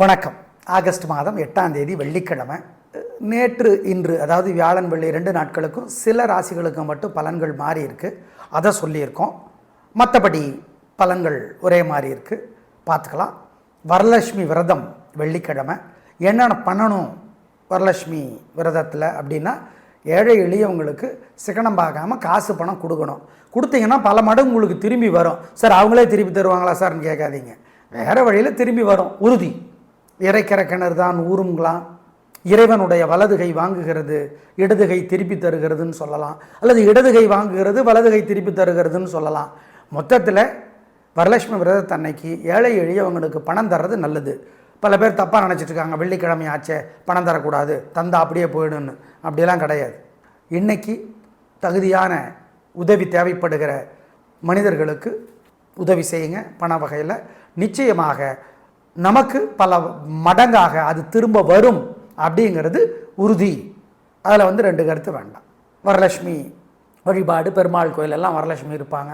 வணக்கம். ஆகஸ்ட் மாதம் எட்டாம் தேதி வெள்ளிக்கிழமை. நேற்று இன்று அதாவது வியாழன் வெள்ளி ரெண்டு நாட்களுக்கும் சில ராசிகளுக்கு மட்டும் பலன்கள் மாறி இருக்கு அதை சொல்லியிருக்கோம். மற்றபடி பலன்கள் ஒரே மாதிரி இருக்கு. பார்த்துக்கலாம். வரலட்சுமி விரதம் வெள்ளிக்கிழமை. என்னென்ன பண்ணணும் வரலட்சுமி விரதத்தில் அப்படின்னா ஏழை எளியவங்களுக்கு சிக்கனம் பார்க்காம காசு பணம் கொடுக்கணும். கொடுத்தீங்கன்னா பல மடங்கு உங்களுக்கு திரும்பி வரும். சார் அவங்களே திருப்பி தருவாங்களா சார்னு கேட்காதீங்க. வேறு வழியில் திரும்பி வரும். உறுதி. இறைக்கிற கிணறு தான் ஊருங்களாம் இறைவனுடைய வலது கை வாங்குகிறது இடதுகை திருப்பி தருகிறதுன்னு சொல்லலாம். அல்லது இடதுகை வாங்குகிறது வலதுகை திருப்பி தருகிறதுன்னு சொல்லலாம். மொத்தத்தில் வரலட்சுமி விரதத்தன்னைக்கு ஏழை எளியவங்களுக்கு பணம் தர்றது நல்லது. பல பேர் தப்பாக நினச்சிட்டு இருக்காங்க வெள்ளிக்கிழமை ஆச்சே பணம் தரக்கூடாது தந்தா அப்படியே போயிடுன்னு அப்படியெல்லாம் கிடையாது. இன்றைக்கி தகுதியான உதவி தேவைப்படுகிற மனிதர்களுக்கு உதவி செய்யுங்க. பண வகையில் நிச்சயமாக நமக்கு பல மடங்காக அது திரும்ப வரும் அப்படிங்கிறது உறுதி. அதில் வந்து ரெண்டு கருத்து வேண்டாம். வரலட்சுமி வழிபாடு பெருமாள் கோயில் எல்லாம் வரலட்சுமி இருப்பாங்க.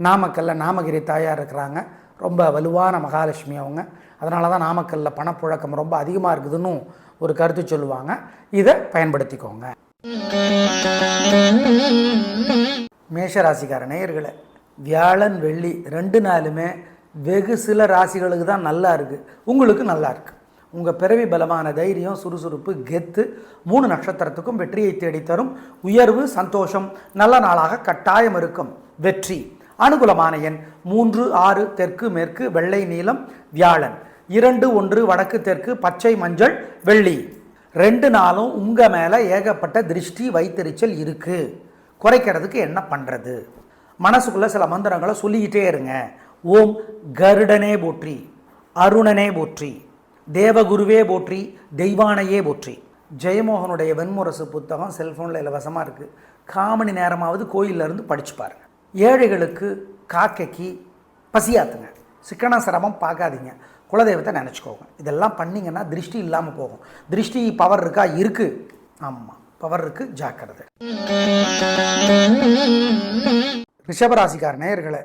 நாமக்கல்ல நாமகிரி தாயார் இருக்கிறாங்க. ரொம்ப வலுவான மகாலட்சுமி அவங்க. அதனால தான் நாமக்கல்ல பணப்புழக்கம் ரொம்ப அதிகமாக இருக்குதுன்னு ஒரு கருத்து சொல்லுவாங்க. இதை பயன்படுத்திக்கோங்க. மேஷராசிக்கார நேயர்களை வியாழன் வெள்ளி ரெண்டு நாளுமே வெகு சில ராசிகளுக்கு தான் நல்லா இருக்குது உங்களுக்கு நல்லா இருக்குது உங்கள் பிறவி பலமான தைரியம் சுறுசுறுப்பு கெத்து மூணு நட்சத்திரத்துக்கும் வெற்றியை தேடித்தரும். உயர்வு சந்தோஷம் நல்ல நாளாக கட்டாயம் இருக்கும். வெற்றி. அனுகூலமான எண் மூன்று ஆறு தெற்கு மேற்கு வெள்ளை நீளம் வியாழன். இரண்டு ஒன்று வடக்கு தெற்கு பச்சை மஞ்சள் வெள்ளி. ரெண்டு நாளும் உங்கள் மேலே ஏகப்பட்ட திருஷ்டி வைத்தறிச்சல் இருக்குது குறைக்கிறதுக்கு என்ன பண்ணுறது மனசுக்குள்ளே சில மந்திரங்களை சொல்லிக்கிட்டே இருங்க. ஓம் கருடனே போற்றி அருணனே போற்றி தேவகுருவே போற்றி தெய்வானையே போற்றி. ஜெயமோகனுடைய வெண்முரசு புத்தகம் செல்ஃபோனில் இலவசமாக இருக்குது காமணி நேரமாவது கோயில்ல படித்து படிச்சு பாருங்க. ஏழைகளுக்கு காக்கைக்கு பசியாத்துங்க. சிக்கன சிரமம் பார்க்காதீங்க. குலதெய்வத்தை நினச்சிக்கோங்க. இதெல்லாம் பண்ணிங்கன்னா திருஷ்டி இல்லாமல் போகும். திருஷ்டி பவர் இருக்கா? இருக்குது ஆமாம் பவர் இருக்குது ஜாக்கிரதை. ரிஷபராசிக்கார நேயர்களை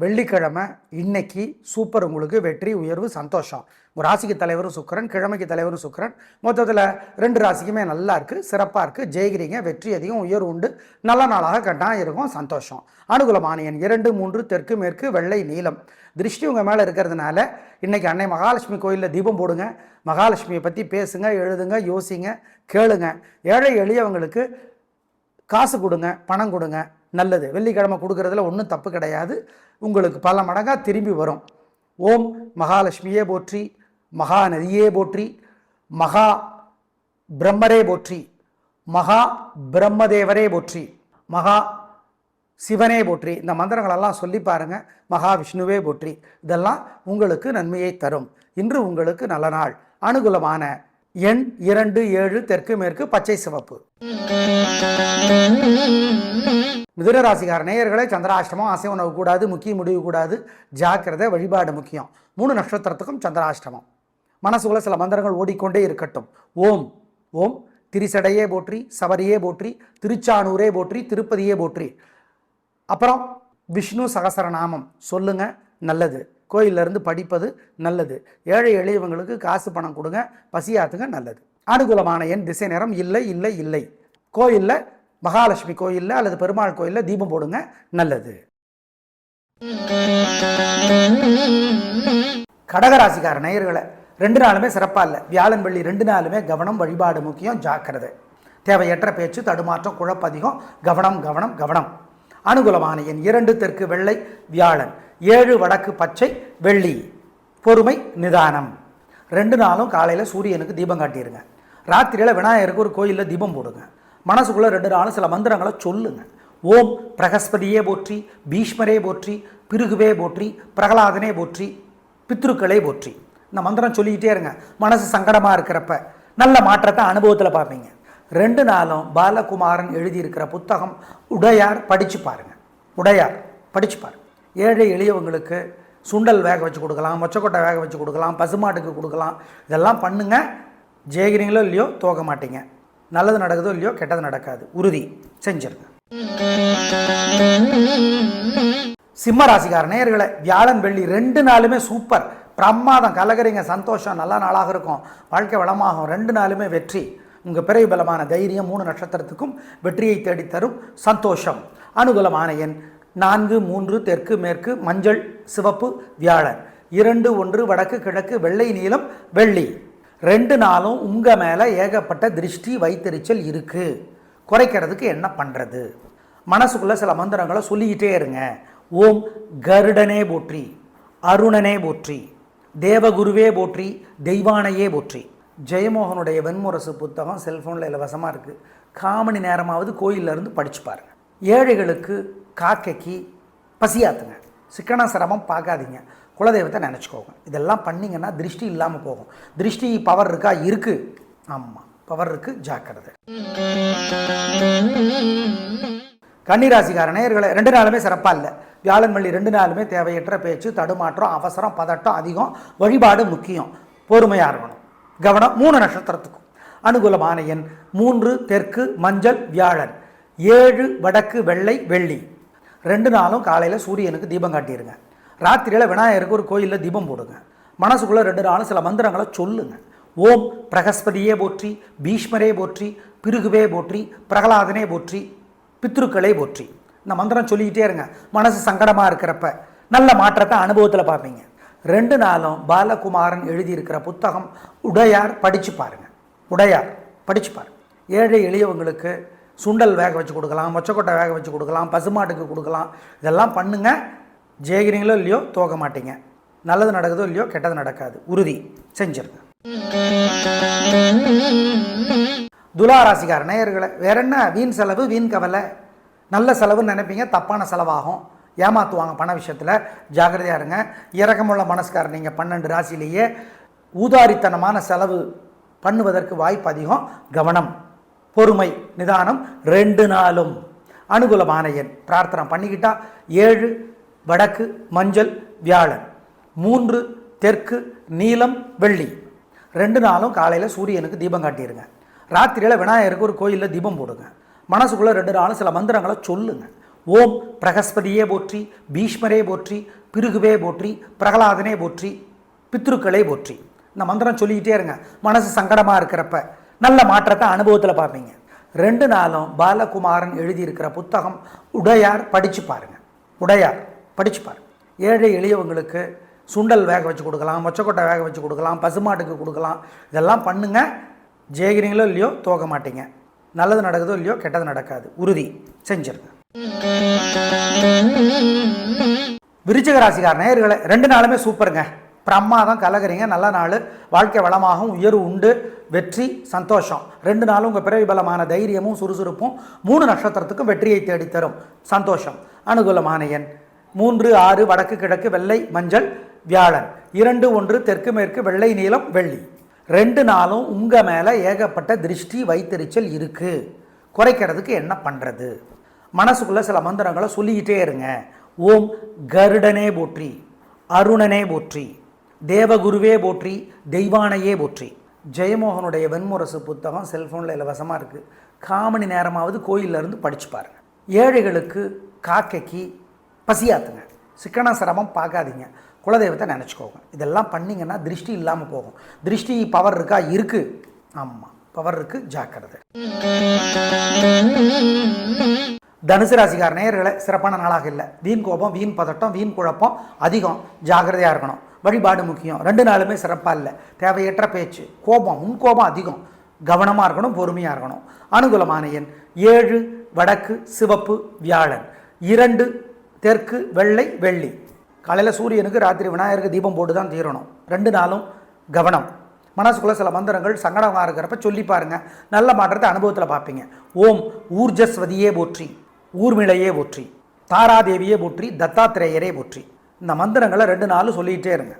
வெள்ளிக்கிழமை இன்னைக்கு சூப்பர் உங்களுக்கு வெற்றி உயர்வு சந்தோஷம். உங்கள் ராசிக்கு தலைவரும் சுக்கரன் கிழமைக்கு தலைவரும் சுக்கரன். மொத்தத்தில் ரெண்டு ராசிக்குமே நல்லா இருக்குது சிறப்பாக இருக்குது ஜெயிக்கிறீங்க வெற்றி அதிகம் உயர்வு உண்டு. நல்ல நாளாக கட்டாயம் இருக்கும் சந்தோஷம். அனுகூலமானியன் இரண்டு மூன்று தெற்கு மேற்கு வெள்ளை நீலம். திருஷ்டி உங்கள் மேலே இருக்கிறதுனால இன்னைக்கு அன்னை மகாலட்சுமி கோயிலில் தீபம் போடுங்க. மகாலட்சுமியை பற்றி பேசுங்க எழுதுங்க யோசிங்க கேளுங்க. ஏழை எளியவங்களுக்கு காசு கொடுங்க பணம் கொடுங்க நல்லது. வெள்ளிக்கிழமை கொடுக்கறதுல ஒன்றும் தப்பு கிடையாது. உங்களுக்கு பல மடங்காக திரும்பி வரும். ஓம் மகாலட்சுமியே போற்றி மகா நதியே போற்றி மகா பிரம்மரே போற்றி மகா பிரம்மதேவரே போற்றி மகா சிவனே போற்றி. இந்த மந்திரங்களெல்லாம் சொல்லி பாருங்கள் மகா விஷ்ணுவே போற்றி. இதெல்லாம் உங்களுக்கு நன்மையை தரும். இன்று உங்களுக்கு நல்ல நாள். அனுகூலமான எண் இரண்டு ஏழு தெற்கு மேற்கு பச்சை சிவப்பு. மிதுனராசிகார நேயர்களை சந்திராஷ்டமம் அசை உணவு கூடாது முக்கிய முடிவு கூடாது ஜாக்கிரதை வழிபாடு முக்கியம். மூணு நட்சத்திரத்துக்கும் சந்திராஷ்டமம். மனசுக்குள்ள சில மந்திரங்கள் ஓடிக்கொண்டே இருக்கட்டும். ஓம் ஓம் திரிசடையே போற்றி சபரியே போற்றி திருச்சானூரே போற்றி திருப்பதியே போற்றி. அப்புறம் விஷ்ணு சகசரநாமம். சொல்லுங்க நல்லது. கோயில்ல இருந்து படிப்பது நல்லது. ஏழை எளியவங்களுக்கு காசு பணம் கொடுங்க பசியாத்துங்க நல்லது. அனுகூலமான என் திசை நேரம் இல்லை இல்லை இல்லை. கோயிலில் மகாலட்சுமி கோயிலில் அல்லது பெருமாள் கோயிலில் தீபம் போடுங்க நல்லது. கடகராசிக்கார நேயர்களை ரெண்டு நாளுமே சிறப்பாக இல்லை. வியாழன் வெள்ளி ரெண்டு நாளுமே கவனம் வழிபாடு முக்கியம் ஜாக்கிரதை. தேவையற்ற பேச்சு தடுமாற்றம் குழப்பதிகம் கவனம் கவனம் கவனம். அனுகூலமான எண் இரண்டு தெற்கு வெள்ளை வியாழன். ஏழு வடக்கு பச்சை வெள்ளி பொறுமை நிதானம். ரெண்டு நாளும் காலையில் சூரியனுக்கு தீபம் காட்டிடுங்க ராத்திரியில் விநாயகருக்கு ஒரு கோயிலில் தீபம் போடுங்க. மனசுக்குள்ளே ரெண்டு நாளும் சில மந்திரங்களை சொல்லுங்க. ஓம் பிரகஸ்பதியே போற்றி பீஷ்மரே போற்றி பிருகுவே போற்றி பிரகலாதனே போற்றி பித்ருக்களே போற்றி. இந்த மந்திரம் சொல்லிக்கிட்டே இருங்க. மனசு சங்கடமாக இருக்கிறப்ப நல்ல மாற்றத்தை அனுபவத்தில் பார்ப்பீங்க. ரெண்டு நாளும் பாலகுமாரன் எழுதியிருக்கிற புத்தகம் உடையார் படித்து பாருங்கள் உடையார் படித்து பாருங்கள் ஏழை எளியவங்களுக்கு சுண்டல் வேக வச்சு கொடுக்கலாம் மொச்சக்கொட்டை வேக வச்சு கொடுக்கலாம் பசுமாட்டுக்கு கொடுக்கலாம். இதெல்லாம் பண்ணுங்க. ஜெயிக்கிறீங்களோ இல்லையோ தோக்க மாட்டீங்க. நல்லது நடக்குதோ இல்லையோ கெட்டது நடக்காது. உறுதி. செஞ்சிருங்க. சிம்ம ராசிக்கார நேயர்களை வியாழன் வெள்ளி ரெண்டு நாளுமே சூப்பர். பிரமாதம். கலகரிங்க சந்தோஷம். நல்ல நாளாக இருக்கும். வாழ்க்கை வளமாகும். ரெண்டு நாளுமே வெற்றி. உங்கள் பிறகு பலமான தைரியம் மூணு நட்சத்திரத்துக்கும் வெற்றியை தேடித்தரும் சந்தோஷம். அனுகூலமான எண் நான்கு மூன்று தெற்கு மேற்கு மஞ்சள் சிவப்பு வியாழன். இரண்டு ஒன்று வடக்கு கிழக்கு வெள்ளை நீளம் வெள்ளி. ரெண்டு நாளும் உங்கள் மேலே ஏகப்பட்ட திருஷ்டி வைத்தறிச்சல் இருக்குது குறைக்கிறதுக்கு என்ன பண்ணுறது மனசுக்குள்ளே சில மந்திரங்களை சொல்லிக்கிட்டே இருங்க. ஓம் கருடனே போற்றி அருணனே போற்றி தேவகுருவே போற்றி தெய்வானையே போற்றி. ஜெயமோகனுடைய வெண்முரசு புத்தகம் செல்ஃபோனில் இலவசமாக இருக்குது காமணி நேரமாவது கோயில்ல இருந்து படிச்சு ஏழைகளுக்கு காக்கைக்கு பசியாத்துங்க. சிக்கன சிரமம் பார்க்காதீங்க. குலதெய்வத்தை நினச்சிக்கோங்க. இதெல்லாம் பண்ணிங்கன்னா திருஷ்டி இல்லாமல் போகும். திருஷ்டி பவர் இருக்கா? இருக்குது ஆமாம் பவர் இருக்குது ஜாக்கிரதை. கன்னிராசிக்கார நேயர்களை ரெண்டு நாளுமே சிறப்பாக இல்லை. வியாழன் வெள்ளி ரெண்டு நாளுமே தேவையற்ற பேச்சு தடுமாற்றம் அவசரம் பதட்டம் அதிகம். வழிபாடு முக்கியம். பொறுமையாக இருக்கணும். கவனம் மூணு நட்சத்திரத்துக்கும். அனுகூலமான எண் மூன்று தெற்கு மஞ்சள் வியாழன். ஏழு வடக்கு வெள்ளை வெள்ளி. ரெண்டு நாளும் காலையில் சூரியனுக்கு தீபம் காட்டிடுங்க ராத்திரியில் விநாயகருக்கு ஒரு கோயிலில் தீபம் போடுங்க. மனசுக்குள்ளே ரெண்டு நாளும் சில மந்திரங்களை சொல்லுங்க. ஓம் பிரகஸ்பதியே போற்றி பீஷ்மரே போற்றி பிருகுவே போற்றி பிரகலாதனே போற்றி பித்ருக்களே போற்றி. இந்த மந்திரம் சொல்லிக்கிட்டே இருங்க. மனசு சங்கடமாக இருக்கிறப்ப நல்ல மாற்றத்தை அனுபவத்தில் பார்ப்பீங்க. ரெண்டு நாளும் பாலகுமாரன் எழுதியிருக்கிற புத்தகம் உடையார் படித்து பாருங்க. உடையார் படித்து பாருங்கள் ஏழை எளியவங்களுக்கு சுண்டல் வேக வச்சு கொடுக்கலாம் மொச்சக்கொட்டை வேக வச்சு கொடுக்கலாம் பசுமாட்டுக்கு கொடுக்கலாம். இதெல்லாம் பண்ணுங்கள் ஜெயிக்கிறீங்களோ இல்லையோ தோக்க மாட்டீங்க. நல்லது நடக்குதோ இல்லையோ கெட்டது நடக்காது. உறுதி. செஞ்சிருங்க. துளாராசிக்கார நேயர்களை வேற என்ன? வீண் செலவு வீண் கவலை. நல்ல செலவுன்னு நினைப்பீங்க. தப்பான செலவாகும். ஏமாற்றுவாங்க பண விஷயத்தில். ஜாகிரதையாக இருங்க. இறக்கமுள்ள மனசுக்காரர் நீங்கள் பன்னெண்டு ராசியிலேயே ஊதாரித்தனமான செலவு பண்ணுவதற்கு வாய்ப்பு அதிகம். கவனம். பொறுமை நிதானம் ரெண்டு நாளும். அனுகூலமான எண். பிரார்த்தனை பண்ணிக்கிட்டா ஏழு வடக்கு மஞ்சள் வியாழன். மூன்று தெற்கு நீலம் வெள்ளி. ரெண்டு நாளும் காலையில் சூரியனுக்கு தீபம் காட்டிடுங்க ராத்திரியில் விநாயகருக்கு ஒரு கோயிலில் தீபம் போடுங்க. மனசுக்குள்ளே ரெண்டு நாளும் சில மந்திரங்களை சொல்லுங்க. ஓம் பிரகஸ்பதியே போற்றி பீஷ்மரே போற்றி பிருகுவே போற்றி பிரகலாதனே போற்றி பித்ருக்களே போற்றி. இந்த மந்திரம் சொல்லிக்கிட்டே இருங்க. மனசு சங்கடமாக இருக்கிறப்ப நல்ல மாற்றத்தை அனுபவத்தில் பார்ப்பீங்க. ரெண்டு நாளும் பாலகுமாரன் எழுதியிருக்கிற புத்தகம் உடையார் படித்து பாருங்க. உடையார் படித்து பாரு ஏழை எளியவங்களுக்கு சுண்டல் வேக வச்சு கொடுக்கலாம் மொச்சக்கொட்டை வேக வச்சு கொடுக்கலாம் பசுமாட்டுக்கு கொடுக்கலாம். இதெல்லாம் பண்ணுங்க. ஜெயிக்கிறீங்களோ இல்லையோ தோக்க மாட்டீங்க. நல்லது நடக்குதோ இல்லையோ கெட்டது நடக்காது. உறுதி. செஞ்சிருங்க. விருச்சிக ராசிக்கார நேயர்களை ரெண்டு நாளுமே சூப்பருங்க. பிரமாதம் கலகிறீங்க நல்ல நாள். வாழ்க்கை வளமாகவும் உயர்வு உண்டு வெற்றி சந்தோஷம். ரெண்டு நாளும் உங்கள் பிறவி பலமான தைரியமும் சுறுசுறுப்பும் மூணு நட்சத்திரத்துக்கும் வெற்றியை தேடித்தரும். சந்தோஷம். அனுகூலமான எண். மூன்று ஆறு வடக்கு கிழக்கு வெள்ளை மஞ்சள் வியாழன். இரண்டு ஒன்று தெற்கு மேற்கு வெள்ளை நீளம் வெள்ளி. ரெண்டு நாளும் உங்கள் மேலே ஏகப்பட்ட திருஷ்டி வைத்தறிச்சல் இருக்குது குறைக்கிறதுக்கு என்ன பண்ணுறது மனசுக்குள்ளே சில மந்திரங்களை சொல்லிக்கிட்டே இருங்க. ஓம் கருடனே போற்றி அருணனே போற்றி. தேவகுருவே போற்றி தெய்வானையே போற்றி. ஜெயமோகனுடைய வெண்முரசு புத்தகம் செல்ஃபோனில் இலவசமாக இருக்குது காமணி நேரமாவது கோயில்ல இருந்து பாருங்கள் ஏழைகளுக்கு காக்கைக்கு பசியாத்துங்க. சிக்கன சிரமம் பார்க்காதீங்க. குலதெய்வத்தை நினச்சிக்கோங்க. இதெல்லாம் பண்ணிங்கன்னா திருஷ்டி இல்லாமல் போகும். திருஷ்டி பவர் இருக்கா? இருக்குது ஆமாம் பவர் இருக்குது ஜாக்கிரதை. தனுசு ராசிக்கார நேயர்களை சிறப்பான நாளாக இல்லை. வீண் கோபம் வீண் பதட்டம் வீண் குழப்பம் அதிகம். ஜாக்கிரதையாக இருக்கணும். வழிபாடு முக்கியம். ரெண்டு நாளுமே சிறப்பாக இல்லை. தேவையற்ற பேச்சு. கோபம். முன் கோபம் அதிகம். கவனமாக இருக்கணும் பொறுமையாக இருக்கணும். அனுகூலமான எண். ஏழு வடக்கு சிவப்பு வியாழன். இரண்டு தெற்கு வெள்ளை வெள்ளி. காலையில் சூரியனுக்கு ராத்திரி விநாயகருக்கு தீபம் போட்டு தான் தீரணும். ரெண்டு நாளும் கவனம். மனசுக்குள்ளே சில மந்திரங்கள் சங்கடமாக இருக்கிறப்ப சொல்லி பாருங்கள் நல்ல மாற்றத்தை அனுபவத்தில் பார்ப்பீங்க ஓம் ஊர்ஜஸ்வதியே போற்றி. ஊர்மிளையே போற்றி. தாராதேவியே போற்றி. தத்தாத்திரேயரே போற்றி. இந்த மந்திரங்களை ரெண்டு நாளும் சொல்லிகிட்டே இருங்க.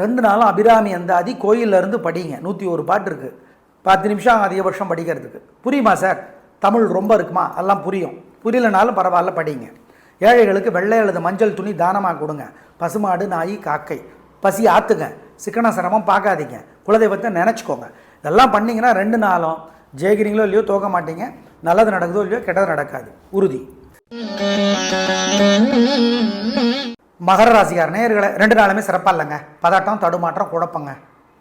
ரெண்டு நாளும் அபிராமி அந்தாதி கோயில்ல இருந்து படிங்க. நூற்றி ஒரு பாட்டு இருக்குது பத்து நிமிஷம் அதிகபட்சம் படிக்கிறதுக்கு. புரியுமா சார்? தமிழ் ரொம்ப இருக்குமா? எல்லாம் புரியும். புரியலனாலும் பரவாயில்ல படிங்க. ஏழைகளுக்கு வெள்ளை அல்லது மஞ்சள் துணி தானமாக கொடுங்க. பசுமாடு நாய் காக்கை. பசி ஆற்றுங்க சிக்கன சிரமம் பார்க்காதீங்க. குலதெய்வத்தை நினச்சிக்கோங்க. இதெல்லாம் பண்ணிங்கன்னா ரெண்டு நாளும் ஜெயிக்கிறீங்களோ இல்லையோ தோக்க மாட்டீங்க. நல்லது நடக்குதோ இல்லையோ கெட்டது நடக்காது. உறுதி. மகர ராசிக்கார நேர்களை ரெண்டு நாளுமே சிறப்பாக இல்லைங்க. பதாட்டம் தடுமாற்றம் குழப்பங்க.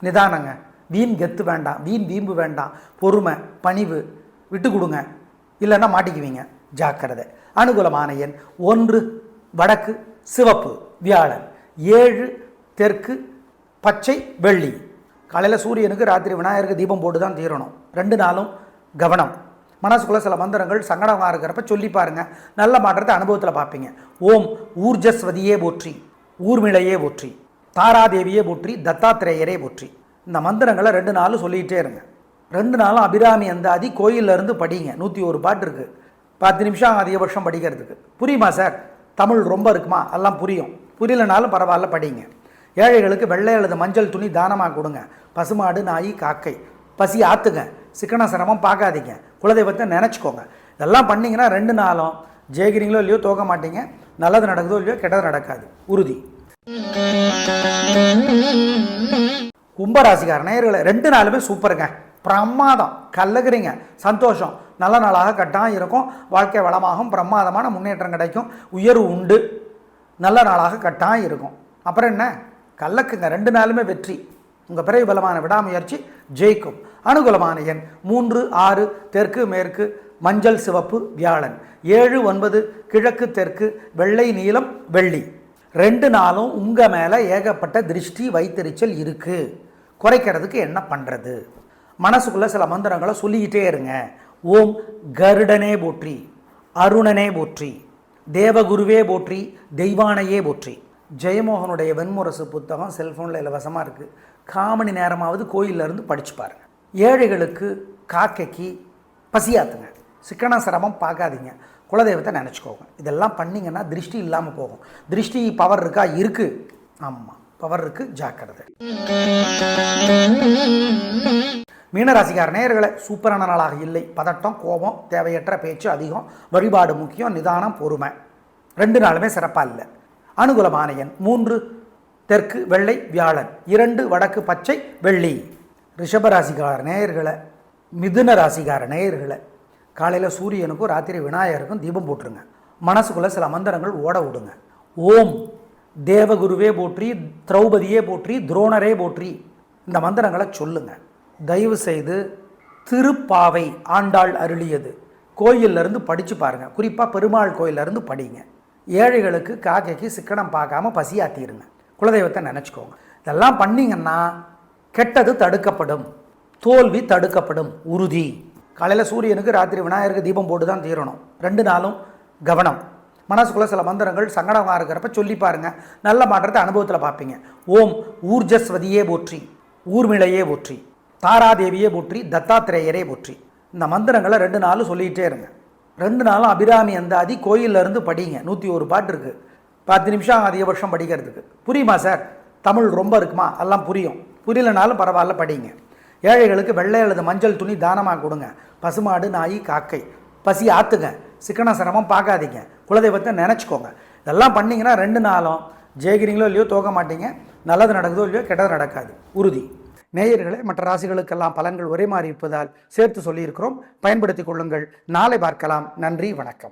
நிதானங்க. வீண் கெத்து வேண்டாம். வீண் வீம்பு வேண்டாம். பொறுமை பணிவு விட்டு கொடுங்க. இல்லைன்னா மாட்டிக்குவீங்க. ஜாக்கிரதை. அனுகூலமான எண் ஒன்று வடக்கு சிவப்பு வியாழன். ஏழு தெற்கு பச்சை வெள்ளி. காலையில் சூரியனுக்கு ராத்திரி விநாயகருக்கு தீபம் போட்டு தான் தீரணும். ரெண்டு நாளும் கவனம். மனசுக்குள்ள சில மந்திரங்கள் சங்கடமாக இருக்கிறப்ப சொல்லி பாருங்கள் நல்ல மாற்றத்தை அனுபவத்தில் பார்ப்பீங்க. ஓம் ஊர்ஜஸ்வதியே போற்றி ஊர்மிளையே போற்றி தாராதேவியே போற்றி தத்தாத்திரேயரே போற்றி. இந்த மந்திரங்களை ரெண்டு நாளும் சொல்லிக்கிட்டே இருங்க. ரெண்டு நாளும் அபிராமி அந்தாதி கோயில்ல இருந்து படிங்க. நூற்றி ஒரு பாட்டு இருக்குது பத்து நிமிஷம் அதிகபட்சம் படிக்கிறதுக்கு. புரியுமா சார்? தமிழ் ரொம்ப இருக்குமா? எல்லாம் புரியும். புரியலனாலும் பரவாயில்ல படிங்க. ஏழைகளுக்கு வெள்ளை அல்லது மஞ்சள் துணி தானமாக கொடுங்க. பசுமாடு நாய் காக்கை. பசி ஆற்றுங்க சிக்கன சிரமம் பார்க்காதீங்க. குலதெய்வத்தை நினச்சிக்கோங்க. இதெல்லாம் பண்ணிங்கன்னா ரெண்டு நாளும் ஜெயிக்கிறீங்களோ இல்லையோ தோக்க மாட்டீங்க. நல்லது நடக்குதோ இல்லையோ கெட்டது நடக்காது. உறுதி. கும்பராசிக்கார நேயர்களை ரெண்டு நாளுமே சூப்பருங்க. பிரமாதம். கல்லகிறீங்க சந்தோஷம். நல்ல நாளாக கட்டாக இருக்கும். வாழ்க்கை வளமாகும். பிரமாதமான முன்னேற்றம் கிடைக்கும். உயர்வு உண்டு. நல்ல நாளாக கட்டாயம் இருக்கும். அப்புறம் என்ன? கல்லக்குங்க ரெண்டு நாளுமே வெற்றி. உங்கள் பிறகு பலமான விடாமுயற்சி ஜெயிக்கும். அனுகூலமான எண் மூன்று ஆறு தெற்கு மேற்கு மஞ்சள் சிவப்பு வியாழன். ஏழு ஒன்பது கிழக்கு தெற்கு வெள்ளை நீளம் வெள்ளி. ரெண்டு நாளும் உங்கள் மேலே ஏகப்பட்ட திருஷ்டி வைத்தறிச்சல் இருக்குது குறைக்கிறதுக்கு என்ன பண்ணுறது மனசுக்குள்ளே சில மந்திரங்களை சொல்லிக்கிட்டே இருங்க. ஓம் கருடனே போற்றி அருணனே போற்றி தேவகுருவே போற்றி தெய்வானையே போற்றி. ஜெயமோகனுடைய வெண்முரசு புத்தகம் செல்ஃபோனில் இலவசமாக இருக்குது காமணி நேரமாவது கோயிலிருந்து இருந்து படிச்சு ஏழைகளுக்கு காக்கைக்கு பசியாத்துங்க. சிக்கன சிரமம் பார்க்காதீங்க. குலதெய்வத்தை நினச்சிக்கோங்க. இதெல்லாம் பண்ணிங்கன்னா திருஷ்டி இல்லாமல் போகும். திருஷ்டி பவர் இருக்கா? இருக்குது ஆமாம் பவர் இருக்குது ஜாக்கிரதை. மீனராசிக்கார நேயர்களை சூப்பரான நாளாக இல்லை. பதட்டம் கோபம் தேவையற்ற பேச்சு அதிகம். வழிபாடு முக்கியம். நிதானம் பொறுமை. ரெண்டு நாளுமே சிறப்பாக இல்லை. அனுகூலமான எண் மூன்று. தெற்கு வெள்ளை வியாழன். இரண்டு வடக்கு பச்சை வெள்ளி. ரிஷபராசிக்கார நேயர்களை மிதுன ராசிக்கார நேயர்களை காலையில் சூரியனுக்கும் ராத்திரி விநாயகருக்கும் தீபம் போட்டுருங்க. மனசுக்குள்ளே சில மந்திரங்கள் ஓட விடுங்க. ஓம் தேவகுருவே போற்றி திரௌபதியே போற்றி துரோணரே போற்றி இந்த மந்திரங்களை சொல்லுங்க. தயவு செய்து திருப்பாவை ஆண்டாள் அருளியது. கோயிலிருந்து படித்து பாருங்கள் குறிப்பாக பெருமாள் கோயிலிருந்து படிங்க. ஏழைகளுக்கு காக்கைக்கு சிக்கனம் பார்க்காம பசியாத்திருங்க. குலதெய்வத்தை நினச்சிக்கோங்க. இதெல்லாம் பண்ணீங்கன்னா கெட்டது தடுக்கப்படும். தோல்வி தடுக்கப்படும். உறுதி. காலையில் சூரியனுக்கு ராத்திரி விநாயகருக்கு தீபம் போட்டு தான் தீரணும். ரெண்டு நாளும் கவனம். மனசுக்குள்ள சில மந்திரங்கள் சங்கடமாக இருக்கிறப்ப சொல்லி பாருங்கள் நல்ல மாற்றத்தை அனுபவத்தில் பார்ப்பீங்க. ஓம் ஊர்ஜஸ்வதியே போற்றி ஊர்மிளையே போற்றி தாராதேவியே போற்றி தத்தாத்திரேயரே போற்றி. இந்த மந்திரங்களை ரெண்டு நாளும் சொல்லிக்கிட்டே இருங்க. ரெண்டு நாளும் அபிராமி அந்தாதி கோயிலேருந்து படிங்க. நூற்றி ஒரு பாட்டு இருக்குது பத்து நிமிஷம் அதிகபட்சம் படிக்கிறதுக்கு. புரியுமா சார்? தமிழ் ரொம்ப இருக்குமா? எல்லாம் புரியும். புரியலனாலும் பரவாயில்ல படிங்க. ஏழைகளுக்கு வெள்ளை அல்லது மஞ்சள் துணி தானமாக கொடுங்க. பசுமாடு நாய் காக்கை. பசி ஆற்றுங்க சிக்கன சிரமம் பார்க்காதீங்க. குலதெய்வத்தை நினச்சிக்கோங்க. இதெல்லாம் பண்ணிங்கன்னா ரெண்டு நாளும் ஜெயிக்கிறீங்களோ இல்லையோ தோக்க மாட்டீங்க. நல்லது நடக்குதோ இல்லையோ கெட்டது நடக்காது. உறுதி. நேயர்களே மற்ற ராசிகளுக்கெல்லாம் பலன்கள் ஒரே மாதிரி இருப்பதால் சேர்த்து சொல்லியிருக்கிறோம். பயன்படுத்திக் கொள்ளுங்கள். நாளை பார்க்கலாம். நன்றி வணக்கம்.